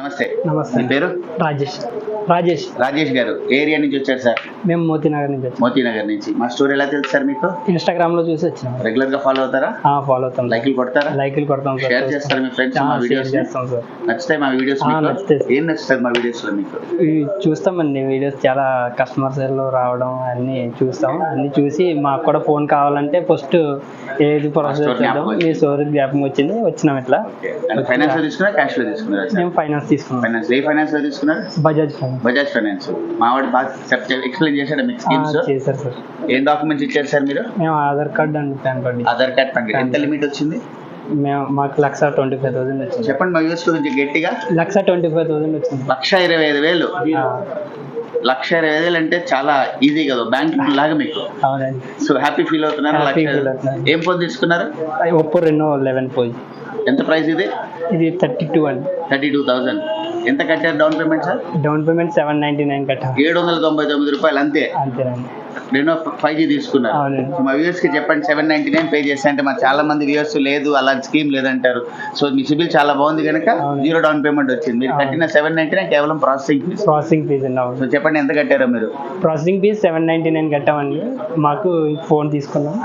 నమస్తే. నమస్తే. మీ పేరు? రాజేష్. రాజేష్. రాజేష్ గారు ఏరియా నుంచి వచ్చారు సార్? మేము మోతీనగర్ నుంచి వచ్చాం. మోతీనగర్ నుంచి. మా స్టోరీ ఎలా తెలుసు సార్ మీకు? ఇన్స్టాగ్రామ్లో చూసి వచ్చినాం. రెగ్యులర్గా ఫాలో అవుతారా? ఫాలో అవుతాం లైక్లు కొడతారా? లైకులు కొడతాం షేర్ చేస్తారు మీ ఫ్రెండ్స్ మా వీడియోస్ చేస్తాం సార్. నచ్చుతాయి మా వీడియోస్ నచ్చుతాయి. ఏం నచ్చుతుంది మా వీడియోస్లో మీకు చూస్తామండి వీడియోస్. చాలా కస్టమర్స్ రావడం అన్ని చూస్తాం. అన్ని చూసి మాకు కూడా ఫోన్ కావాలంటే ఫస్ట్ ఏది ప్రాసెస్ మీ స్టోరీ జ్ఞాపకం వచ్చింది. వచ్చినాం ఇట్లా. ఫైనాన్స్లో తీసుకున్నారా క్యాష్లో తీసుకున్నారా సార్? మేము ఫైనాన్స్ తీసుకున్నాం ఫైనాన్స్ ఏ ఫైనాన్స్లో తీసుకున్నారు? బజాజ్ ఫైనాన్స్ బజాజ్ ఫైనాన్స్ మావాడు బాగా ఎక్స్ప్లెయిన్ చేశాడు మీకు స్కీమ్స్ చేశారు సార్. ఏం డాక్యుమెంట్స్ ఇచ్చారు సార్ మీరు? మేము Aadhaar card and PAN card Aadhaar card పండి ఎంత లిమిట్ వచ్చింది? మేము మాకు లక్ష ట్వంటీ ఫైవ్ థౌసండ్ వచ్చింది. చెప్పండి మా గురించి గట్టిగా. లక్ష ట్వంటీ ఫైవ్ థౌసండ్ వచ్చింది. లక్ష ఇరవై ఐదు వేలు. ఆ, లక్ష ఇరవై ఐదు వేలు అంటే చాలా ఈజీ కదా బ్యాంక్ లాగా మీకు. అవునండి. సో హ్యాపీ ఫీల్ అవుతున్నారు Happy లక్ష feel అవుతున్నాను. ఏం ఫోన్ తీసుకున్నారు? ఒప్పో రెనో లెవెన్ పోయి ఎంత ప్రైస్ ఇది? ఇది థర్టీ టూ అండి థర్టీ టూ థౌసండ్ ఎంత కట్టారు down payment sir? Down payment seven ninety nine కట్టాలి ఏడు వందల తొంభై తొమ్మిది రూపాయలు అంతే. అంతేనండి. రెనో ఫైవ్ జీ తీసుకున్నారు. సో మా వ్యూవర్స్కి చెప్పండి సెవెన్ నైన్టీ నైన్ పే చేస్తే అంటే మా చాలా మంది వ్యూవర్స్ లేదు అలాంటి స్కీమ్ లేదంటారు. సో మీ సిబిల్ చాలా బాగుంది కనుక. జీరో డౌన్ పేమెంట్ వచ్చింది. మీరు. కట్టిన సెవెన్ నైన్టీ నైన్ కేవలం processing fees processing fee so చెప్పండి ఎంత కట్టారో మీరు? Processing fee seven ninety nine కట్టామండి. మాకు ఫోన్ తీసుకున్నాం.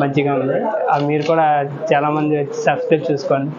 మంచిగా ఉంది. ఆ మీరు కూడా చాలా మంది సబ్స్క్రైబ్ చేసుకోండి.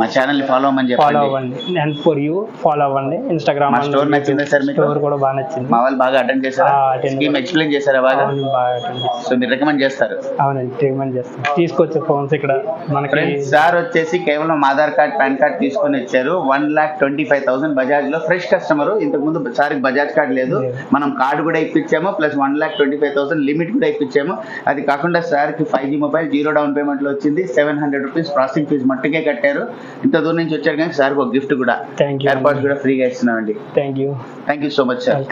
మా ఛానల్ ఫాలో అవ్వమని ఫాలో అవ్వండి. అండ్ ఫర్ యూ ఫాలో అవ్వండి. ఇన్స్టాగ్రామ్ నచ్చిందా సార్? స్టోర్ కూడా బాగా నచ్చింది. మా వాళ్ళు బాగా అటెండ్ చేశారా? స్కీమ్ ఎక్స్ప్లెయిన్ చేశారా బాగా? అవును బాగా attend చేస్తాం. సో మీరు రికమెండ్ చేస్తారు. అవునండి తీసుకొచ్చే ఫోన్స్ ఇక్కడ మనకి సార్ వచ్చేసి కేవలం ఆధార్ కార్డ్ పాన్ కార్డ్ తీసుకొని వచ్చారు. One lakh twenty five thousand బజాజ్లో fresh customer ఇంతకు ముందు సార్కి బజాజ్ కార్డ్ లేదు. లేదు. మనం కార్డు కూడా ఇప్పించాము plus one lakh twenty five thousand limit కూడా ఇప్పించాము. అది కాకుండా సార్కి five G mobile zero down పేమెంట్లో వచ్చింది. Seven hundred rupees processing fee మట్టుకే కట్టారు. ఇంత దూరం నుంచి వచ్చారు కానీ సార్కి ఒక గిఫ్ట్ కూడా. ఎయిర్పాడ్స్ కూడా ఫ్రీగా ఇస్తున్నామండి. Thank you thank you so much sir